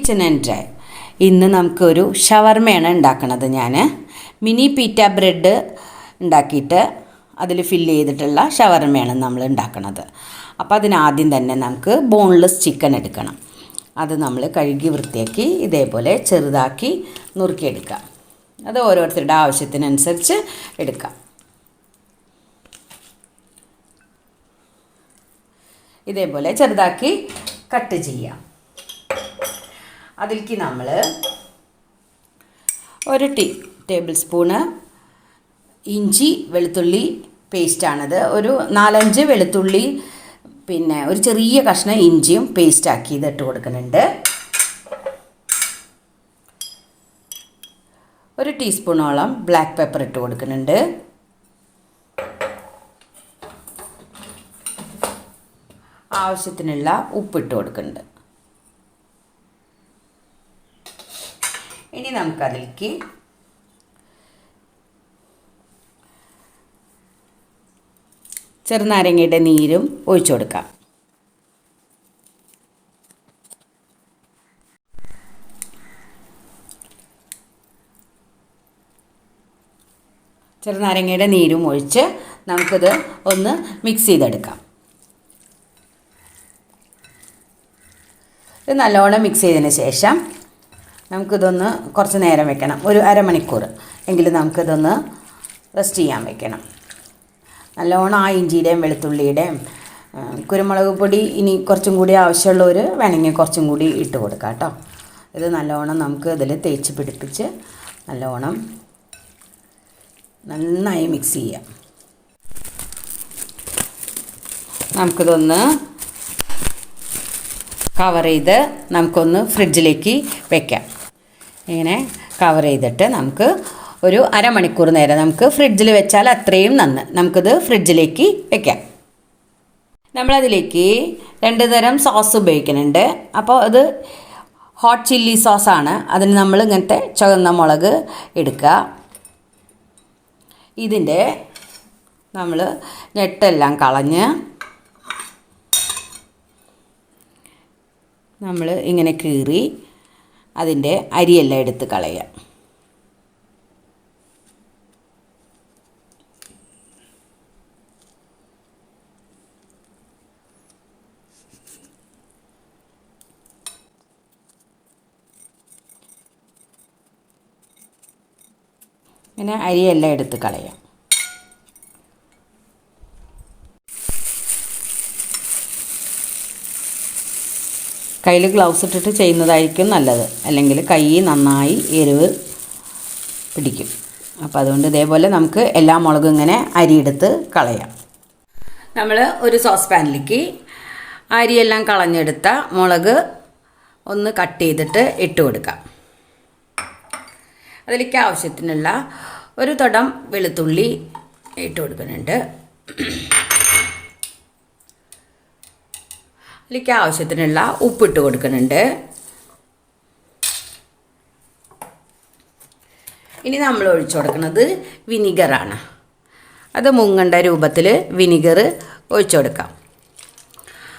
Kitchen and drive ഇന്ന് നമുക്കൊരു ഷവർമയാണ് ഉണ്ടാക്കണത് ഞാൻ മിനി പീറ്റ ബ്രെഡ് ഉണ്ടാക്കിയിട്ട് അതിൽ ഫില്ല് ചെയ്തിട്ടുള്ള ഷവർമയാണ് നമ്മൾ ഉണ്ടാക്കുന്നത് അപ്പോൾ അതിനാദ്യം തന്നെ നമുക്ക് ബോൺലെസ് ചിക്കൻ എടുക്കണം. അത് നമ്മൾ കഴുകി വൃത്തിയാക്കി ഇതേപോലെ ചെറുതാക്കി നുറുക്കിയെടുക്കാം അത് ഓരോരുത്തരുടെ ആവശ്യത്തിനനുസരിച്ച് എടുക്കാം. ഇതേപോലെ ചെറുതാക്കി കട്ട് ചെയ്യാം. അതിലേക്ക് നമ്മൾ ഒരു ടീ ടേബിൾ സ്പൂണ് ഇഞ്ചി വെളുത്തുള്ളി പേസ്റ്റാണത്. ഒരു നാലഞ്ച് വെളുത്തുള്ളി പിന്നെ ഒരു ചെറിയ കഷ്ണം ഇഞ്ചിയും പേസ്റ്റാക്കി ഇത് ഇട്ട് കൊടുക്കുന്നുണ്ട്. ഒരു ടീസ്പൂണോളം ബ്ലാക്ക് പെപ്പർ ഇട്ട് കൊടുക്കുന്നുണ്ട്. ആവശ്യത്തിനുള്ള ഉപ്പിട്ട് കൊടുക്കുന്നുണ്ട്. ഇനി നമുക്കതിലേക്ക് ചെറുനാരങ്ങയുടെ നീരും ഒഴിച്ചു കൊടുക്കാം. ചെറുനാരങ്ങയുടെ നീരും ഒഴിച്ച് നമുക്കിത് ഒന്ന് മിക്സ് ചെയ്തെടുക്കാം. ഇത് നല്ലോണം മിക്സ് ചെയ്തതിന് ശേഷം നമുക്കിതൊന്ന് കുറച്ച് നേരം വെക്കണം. ഒരു അരമണിക്കൂർ എങ്കിലും നമുക്കിതൊന്ന് റെസ്റ്റ് ചെയ്യാൻ വെക്കണം. നല്ലോണം ആ ഇഞ്ചിയുടെയും വെളുത്തുള്ളിയുടെയും കുരുമുളക് പൊടി ഇനി കുറച്ചും കൂടി ആവശ്യമുള്ളവർ വേണമെങ്കിൽ കുറച്ചും കൂടി ഇട്ട് കൊടുക്കാം കേട്ടോ. ഇത് നല്ലോണം നമുക്ക് ഇതിൽ തേച്ച് പിടിപ്പിച്ച് നല്ലോണം നന്നായി മിക്സ് ചെയ്യാം. നമുക്കിതൊന്ന് കവർ ചെയ്ത് നമുക്കൊന്ന് ഫ്രിഡ്ജിലേക്ക് വെക്കാം. ഇങ്ങനെ കവർ ചെയ്തിട്ട് നമുക്ക് ഒരു അരമണിക്കൂർ നേരം നമുക്ക് ഫ്രിഡ്ജിൽ വെച്ചാൽ അത്രയും നന്ന്. നമുക്കിത് ഫ്രിഡ്ജിലേക്ക് വെക്കാം. നമ്മളതിലേക്ക് രണ്ട് തരം സോസ് ഉപയോഗിക്കുന്നുണ്ട്. അപ്പോൾ അത് ഹോട്ട് ചില്ലി സോസാണ് അതിന് നമ്മൾ ഇങ്ങനത്തെ ചുവന്ന മുളക് എടുക്കുക. ഇതിന്റെ നമ്മൾ ഞെട്ടെല്ലാം കളഞ്ഞ് നമ്മൾ ഇങ്ങനെ കീറി അതിന്റെ അരിയെല്ലാം എടുത്ത് കളയാം. പിന്നെ അരിയെല്ലാം എടുത്ത് കളയാം. കയ്യിൽ ഗ്ലൗസ് ഇട്ടിട്ട് ചെയ്യുന്നതായിരിക്കും നല്ലത്. അല്ലെങ്കിൽ കൈ നന്നായി എരിവ് പിടിക്കും. അപ്പോൾ അതുകൊണ്ട് ഇതേപോലെ നമുക്ക് എല്ലാ മുളകും ഇങ്ങനെ അരിയെടുത്ത് കളയാം. നമ്മൾ ഒരു സോസ് പാനിലേക്ക് അരിയെല്ലാം കളഞ്ഞെടുത്ത മുളക് ഒന്ന് കട്ട് ചെയ്തിട്ട് ഇട്ട് കൊടുക്കാം. അതിലേക്ക് ആവശ്യത്തിനുള്ള ഒരു തടം വെളുത്തുള്ളി ഇട്ട് കൊടുക്കുന്നുണ്ട്. അതിലേക്ക് ആവശ്യത്തിനുള്ള ഉപ്പിട്ട് കൊടുക്കുന്നുണ്ട്. ഇനി നമ്മൾ ഒഴിച്ചു കൊടുക്കുന്നത് വിനിഗറാണ്. അത് മുങ്ങണ്ട രൂപത്തിൽ വിനിഗർ ഒഴിച്ചു കൊടുക്കാം.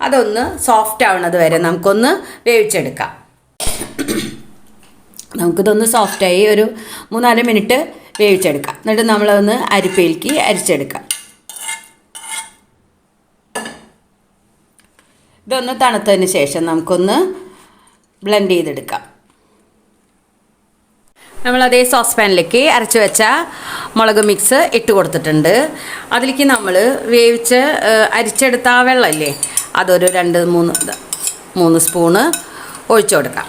അതൊന്ന് സോഫ്റ്റ് ആവുന്നത് വരെ നമുക്കൊന്ന് വേവിച്ചെടുക്കാം. നമുക്കിതൊന്ന് സോഫ്റ്റായി ഒരു മൂന്നാൽ മിനിറ്റ് വേവിച്ചെടുക്കാം. എന്നിട്ട് നമ്മളതൊന്ന് അരിപ്പയിലേക്ക് അരിച്ചെടുക്കാം. ഇതൊന്ന് തണുത്തതിന് ശേഷം നമുക്കൊന്ന് ബ്ലെൻഡ് ചെയ്തെടുക്കാം. നമ്മൾ അതേ സോസ് പാനിലേക്ക് അരച്ച് വെച്ച മുളക് മിക്സ് ഇട്ട് കൊടുത്തിട്ടുണ്ട്. അതിലേക്ക് നമ്മൾ വേവിച്ച് അരിച്ചെടുത്ത ആ വെള്ളമല്ലേ അതൊരു രണ്ട് മൂന്ന് മൂന്ന് സ്പൂണ് ഒഴിച്ചു കൊടുക്കാം.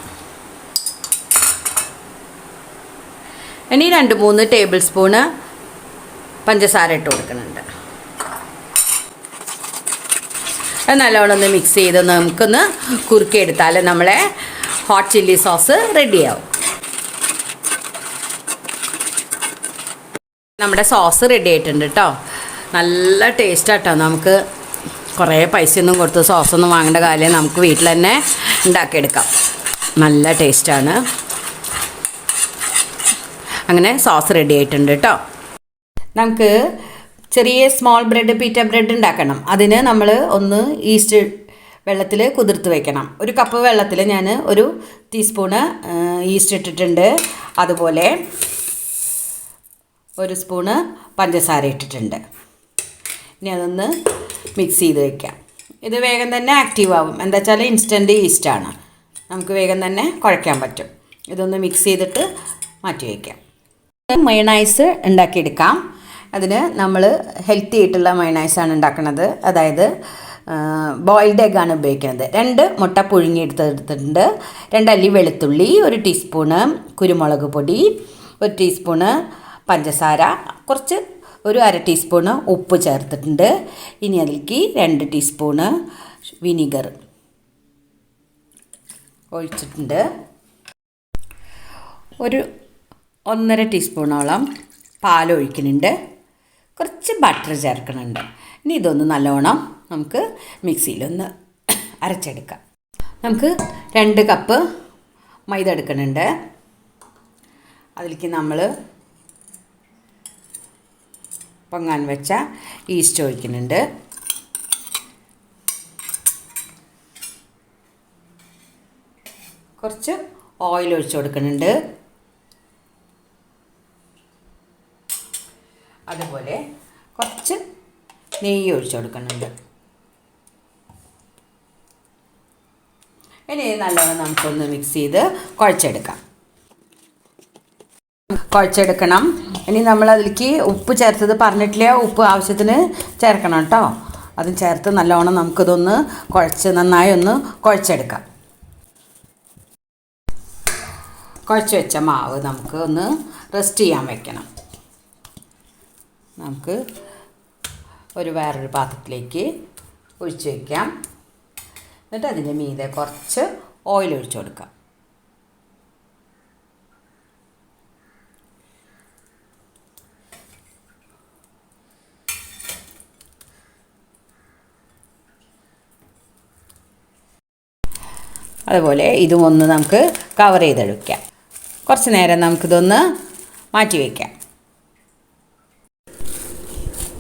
ഇനി രണ്ട് മൂന്ന് ടേബിൾ സ്പൂണ് പഞ്ചസാര ഇട്ട് കൊടുക്കുന്നുണ്ട്. അത് നല്ലോണം ഒന്ന് മിക്സ് ചെയ്ത് നമുക്കൊന്ന് കുറുക്കിയെടുത്താൽ നമ്മളെ ഹോട്ട് ചില്ലി സോസ് റെഡിയാവും നമ്മുടെ സോസ് റെഡി ആയിട്ടുണ്ട് കേട്ടോ നല്ല ടേസ്റ്റാട്ടോ നമുക്ക് കുറേ പൈസയൊന്നും കൊടുത്ത് സോസൊന്നും വാങ്ങേണ്ട കാര്യം നമുക്ക് വീട്ടിൽ തന്നെ ഉണ്ടാക്കിയെടുക്കാം. നല്ല ടേസ്റ്റാണ് അങ്ങനെ സോസ് റെഡി ആയിട്ടുണ്ട് കേട്ടോ നമുക്ക് ചെറിയ സ്മോൾ ബ്രെഡ് പീറ്റ ബ്രെഡ് ഉണ്ടാക്കണം. അതിന് നമ്മൾ ഒന്ന് ഈസ്റ്റ് വെള്ളത്തിൽ കുതിർത്ത് വെക്കണം. ഒരു കപ്പ് വെള്ളത്തിൽ ഞാൻ ഒരു ടീസ്പൂണ് ഈസ്റ്റ് ഇട്ടിട്ടുണ്ട്. അതുപോലെ ഒരു സ്പൂണ് പഞ്ചസാര ഇട്ടിട്ടുണ്ട്. ഇനി അതൊന്ന് മിക്സ് ചെയ്ത് വയ്ക്കാം ഇത് വേഗം തന്നെ ആക്റ്റീവ് ആവും. എന്താ വെച്ചാൽ ഇൻസ്റ്റന്റ് ഈസ്റ്റാണ് നമുക്ക് വേഗം തന്നെ കുഴയ്ക്കാൻ പറ്റും. ഇതൊന്ന് മിക്സ് ചെയ്തിട്ട് മാറ്റി വയ്ക്കാം മയണൈസ് ഉണ്ടാക്കിയെടുക്കാം. അതിന് നമ്മൾ ഹെൽത്തി ആയിട്ടുള്ള മയണൈസാണ് ഉണ്ടാക്കുന്നത് അതായത് ബോയിൽഡ് എഗ്ഗാണ് ഉപയോഗിക്കുന്നത്. രണ്ട് മുട്ട പുഴുങ്ങിയെടുത്തെടുത്തിട്ടുണ്ട്. രണ്ടല്ലി വെളുത്തുള്ളി ഒരു ടീസ്പൂണ് കുരുമുളക് പൊടി ഒരു ടീസ്പൂണ് പഞ്ചസാര കുറച്ച് ഒരു അര ടീസ്പൂണ് ഉപ്പ് ചേർത്തിട്ടുണ്ട്. ഇനി അതിലേക്ക് രണ്ട് ടീസ്പൂണ് വിനീഗർ ഒഴിച്ചിട്ടുണ്ട്. ഒരു ഒന്നര ടീസ്പൂണോളം പാൽ ഒഴിക്കുന്നുണ്ട് കുറച്ച് ബട്ടർ ചേർക്കുന്നുണ്ട് ഇനി ഇതൊന്ന് നല്ലോണം നമുക്ക് മിക്സിയിലൊന്ന് അരച്ചെടുക്കാം. നമുക്ക് രണ്ട് കപ്പ് മൈദ എടുക്കുന്നുണ്ട് അതിലേക്ക് നമ്മൾ പൊങ്ങാൻ വെച്ച ഈസ്റ്റ് ഒഴിക്കുന്നുണ്ട് കുറച്ച് ഓയിൽ ഒഴിച്ചു കൊടുക്കുന്നുണ്ട് അതുപോലെ കുറച്ച് നെയ്യ് ഒഴിച്ചു കൊടുക്കുന്നുണ്ട്. ഇനി നല്ലോണം നമുക്കൊന്ന് മിക്സ് ചെയ്ത് കുഴച്ചെടുക്കാം. കുഴച്ചെടുക്കണം. ഇനി നമ്മൾ അതിലേക്ക് ഉപ്പ് ചേർത്തത് പറഞ്ഞിട്ടില്ല? ഉപ്പ് ആവശ്യത്തിന് ചേർക്കണം കേട്ടോ. അതും ചേർത്ത് നല്ലോണം നമുക്കിതൊന്ന് കുഴച്ച് നന്നായി ഒന്ന് കുഴച്ചെടുക്കാം. കുഴച്ച് വെച്ച മാവ് നമുക്ക് ഒന്ന് റെസ്റ്റ് ചെയ്യാൻ വെക്കണം. നമുക്ക് ഒരു വേറൊരു പാത്രത്തിലേക്ക് ഒഴിച്ച് വയ്ക്കാം എന്നിട്ട് അതിന്റെ മീതെ കുറച്ച് ഓയിൽ ഒഴിച്ചു കൊടുക്കാം. അതുപോലെ ഇതും ഒന്ന് നമുക്ക് കവർ ചെയ്തെടുക്കാം. കുറച്ച് നേരം നമുക്കിതൊന്ന് മാറ്റി വയ്ക്കാം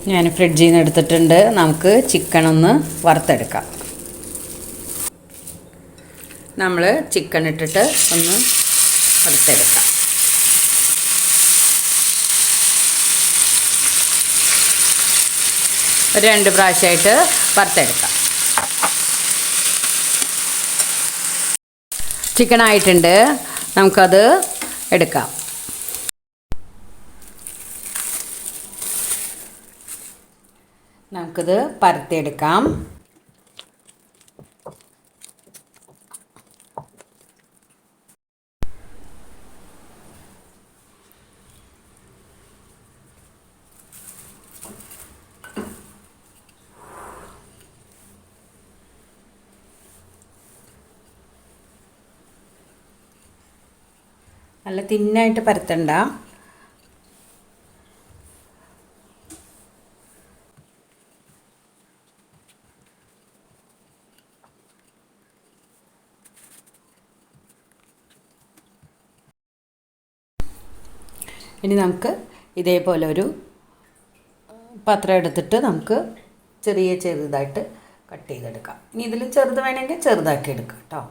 ഞാൻ ഫ്രിഡ്ജിൽ നിന്ന് എടുത്തിട്ടുണ്ട്. നമുക്ക് ചിക്കൻ ഒന്ന് വറുത്തെടുക്കാം. നമ്മൾ ചിക്കൻ ഇട്ടിട്ട് ഒന്ന് വറുത്തെടുക്കാം. ഒരു രണ്ട് പ്രാവശ്യമായിട്ട് വറുത്തെടുക്കാം. ചിക്കൻ ആയിട്ടുണ്ട്. നമുക്കത് എടുക്കാം. നമുക്കിത് പരത്തിയെടുക്കാം. നല്ല തിന്നായിട്ട് പരത്തണ്ട. ഇനി നമുക്ക് ഇതേപോലെ ഒരു പാത്രം എടുത്തിട്ട് നമുക്ക് ചെറിയ ചെറുതായിട്ട് കട്ട് ചെയ്തെടുക്കാം. ഇനി ഇതിൽ ചെറുത് വേണമെങ്കിൽ ചെറുതാക്കി എടുക്കാം കേട്ടോ.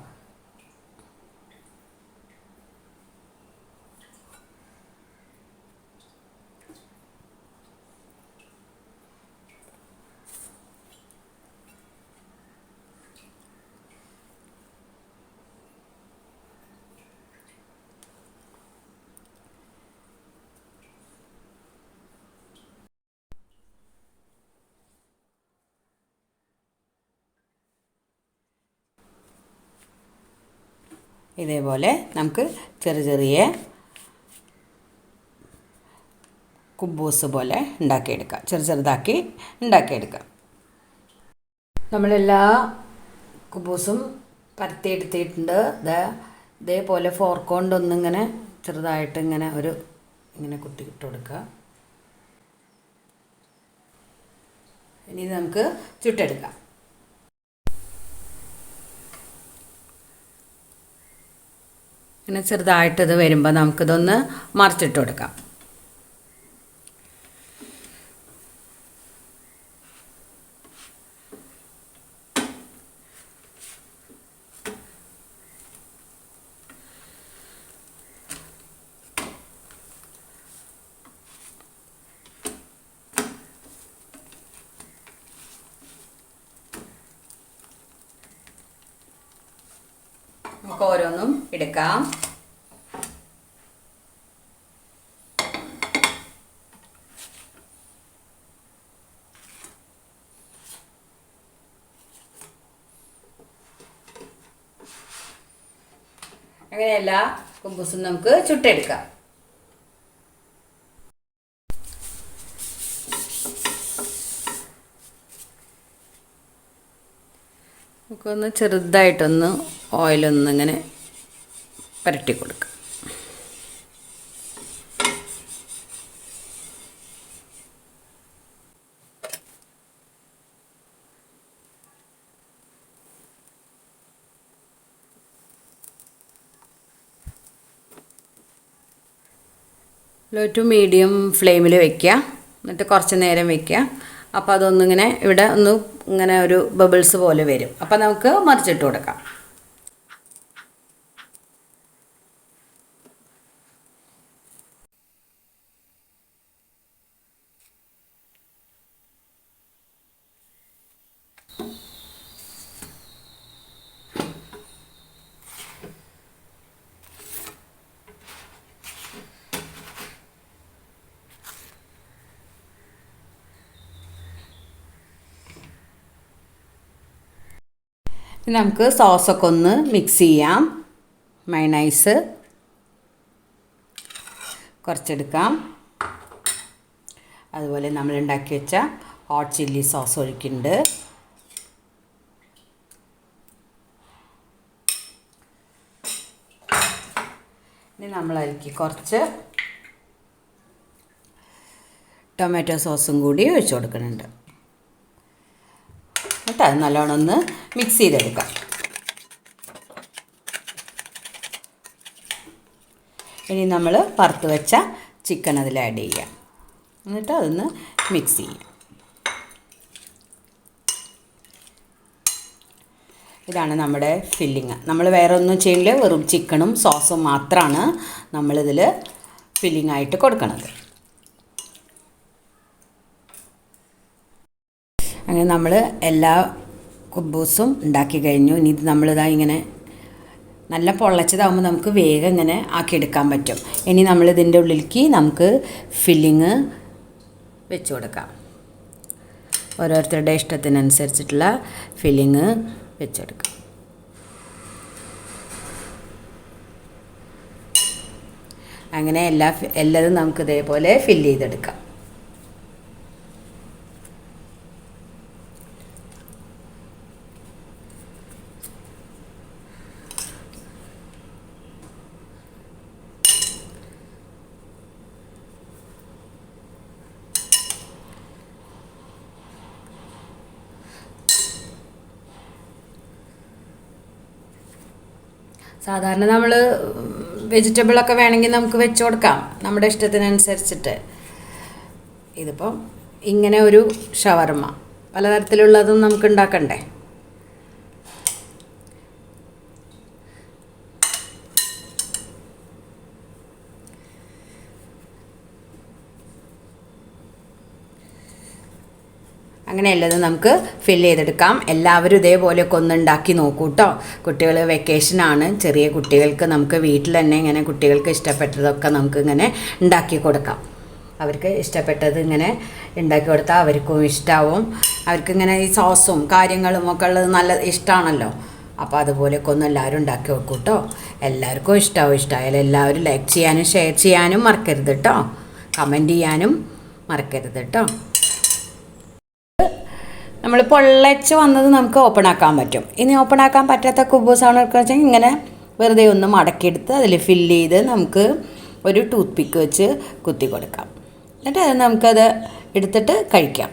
ഇതേപോലെ നമുക്ക് ചെറിയ ചെറിയ കുബൂസ് പോലെ ഉണ്ടാക്കിയെടുക്കാം. ചെറു ചെറുതാക്കി ഉണ്ടാക്കിയെടുക്കാം. നമ്മളെല്ലാ കുബൂസും പരത്തിയെടുത്തിട്ടുണ്ട്. ഇത് ഇതേപോലെ ഫോർക്ക് കൊണ്ടൊന്നിങ്ങനെ ചെറുതായിട്ട് ഇങ്ങനെ ഒരു ഇങ്ങനെ കുത്തി ഇട്ട് കൊടുക്കുക. ഇനി നമുക്ക് ചുട്ടെടുക്കാം. ഇങ്ങനെ ചെറുതായിട്ടത് വരുമ്പോൾ നമുക്കിതൊന്ന് മറിച്ചിട്ട് കൊടുക്കാം. നമുക്ക് ഓരോന്നും എടുക്കാം. അങ്ങനെ എല്ലാ കുമ്പസും നമുക്ക് ചുട്ടെടുക്കാം. നമുക്കൊന്ന് ചെറുതായിട്ടൊന്ന് ഓയിലൊന്ന് ഇങ്ങനെ പുരട്ടി കൊടുക്കുക. ലോ ടു മീഡിയം ഫ്ലെയിമിൽ വെക്കുക. എന്നിട്ട് കുറച്ച് നേരം വെക്കുക. അപ്പോൾ അതൊന്നിങ്ങനെ ഇവിടെ ഒന്ന് ഇങ്ങനെ ഒരു ബബിൾസ് പോലെ വരും. അപ്പോൾ നമുക്ക് മറിച്ചിട്ട് കൊടുക്കാം. നമുക്ക് സോസൊക്കെ ഒന്ന് മിക്സ് ചെയ്യാം. മൈനൈസ് കുറച്ചെടുക്കാം. അതുപോലെ നമ്മൾ ഉണ്ടാക്കി വെച്ച ഹോട്ട് ചില്ലി സോസ് ഒഴിക്കുന്നുണ്ട്. ഇനി നമ്മൾ അതിലേക്ക് കുറച്ച് ടൊമാറ്റോ സോസും കൂടി ഒഴിച്ചു കൊടുക്കുന്നുണ്ട്. അത് നല്ലോണം ഒന്ന് മിക്സ് ചെയ്തെടുക്കാം. ഇനി നമ്മൾ വറുത്ത് വെച്ച ചിക്കൻ അതിൽ ആഡ് ചെയ്യാം. എന്നിട്ട് അതൊന്ന് മിക്സ് ചെയ്യാം. ഇതാണ് നമ്മുടെ ഫില്ലിങ് നമ്മൾ വേറെ ഒന്നും ചെയ്യില്ല വെറും ചിക്കനും സോസും മാത്രമാണ് നമ്മളിതിൽ ഫില്ലിംഗ് ആയിട്ട് കൊടുക്കുന്നത് അങ്ങനെ നമ്മൾ എല്ലാ കുബൂസും ഉണ്ടാക്കി കഴിഞ്ഞു. ഇനി ഇത് നമ്മളിതാ ഇങ്ങനെ നല്ല പൊള്ളച്ചതാകുമ്പോൾ നമുക്ക് വേഗം ഇങ്ങനെ ആക്കിയെടുക്കാൻ പറ്റും. ഇനി നമ്മളിതിന്റെ ഉള്ളിലേക്ക് നമുക്ക് ഫില്ലിങ് വെച്ച് കൊടുക്കാം. ഓരോരുത്തരുടെ ഇഷ്ടത്തിനനുസരിച്ചിട്ടുള്ള ഫില്ലിങ് വെച്ചെടുക്കാം അങ്ങനെ എല്ലാ എല്ലാതും നമുക്ക് ഇതേപോലെ ഫില്ല് ചെയ്തെടുക്കാം. സാധാരണ നമ്മൾ വെജിറ്റബിളൊക്കെ വേണമെങ്കിൽ നമുക്ക് വെച്ച് കൊടുക്കാം. നമ്മുടെ ഇഷ്ടത്തിനനുസരിച്ചിട്ട്. ഇതിപ്പം ഇങ്ങനെ ഒരു ഷവർമ്മ. പലതരത്തിലുള്ളതും നമുക്ക് ഉണ്ടാക്കണ്ടേ? അങ്ങനെയുള്ളത് നമുക്ക് ഫില്ല് ചെയ്തെടുക്കാം. എല്ലാവരും ഇതേപോലെയൊക്കെ ഒന്ന് ഉണ്ടാക്കി നോക്കൂ കേട്ടോ കുട്ടികൾ വെക്കേഷനാണ് ചെറിയ കുട്ടികൾക്ക് നമുക്ക് വീട്ടിൽ തന്നെ ഇങ്ങനെ കുട്ടികൾക്ക് ഇഷ്ടപ്പെട്ടതൊക്കെ നമുക്ക് ഇങ്ങനെ ഉണ്ടാക്കി കൊടുക്കാം. അവർക്ക് ഇഷ്ടപ്പെട്ടത് ഇങ്ങനെ ഉണ്ടാക്കി കൊടുത്താൽ അവർക്കും ഇഷ്ടമാവും അവർക്കിങ്ങനെ ഈ സോസും കാര്യങ്ങളും ഒക്കെ ഉള്ളത് നല്ല ഇഷ്ടമാണല്ലോ അപ്പോൾ അതുപോലെയൊക്കെ ഒന്ന് എല്ലാവരും ഉണ്ടാക്കി വെക്കൂ കേട്ടോ എല്ലാവർക്കും ഇഷ്ടമാവും ഇഷ്ടമായാലും എല്ലാവരും ലൈക്ക് ചെയ്യാനും ഷെയർ ചെയ്യാനും മറക്കരുത് കേട്ടോ കമന്റ് ചെയ്യാനും മറക്കരുത് കേട്ടോ നമ്മൾ പൊള്ളച്ച് വന്നത് നമുക്ക് ഓപ്പൺ ആക്കാൻ പറ്റും. ഇനി ഓപ്പൺ ആക്കാൻ പറ്റാത്ത കുബൂസാണ് വെച്ചാൽ ഇങ്ങനെ വെറുതെ ഒന്ന് മടക്കിയെടുത്ത് അതിൽ ഫില്ല് ചെയ്ത് നമുക്ക് ഒരു ടൂത്ത് പിക്ക് വെച്ച് കുത്തി കൊടുക്കാം. എന്നിട്ട് അത് നമുക്കത് എടുത്തിട്ട് കഴിക്കാം.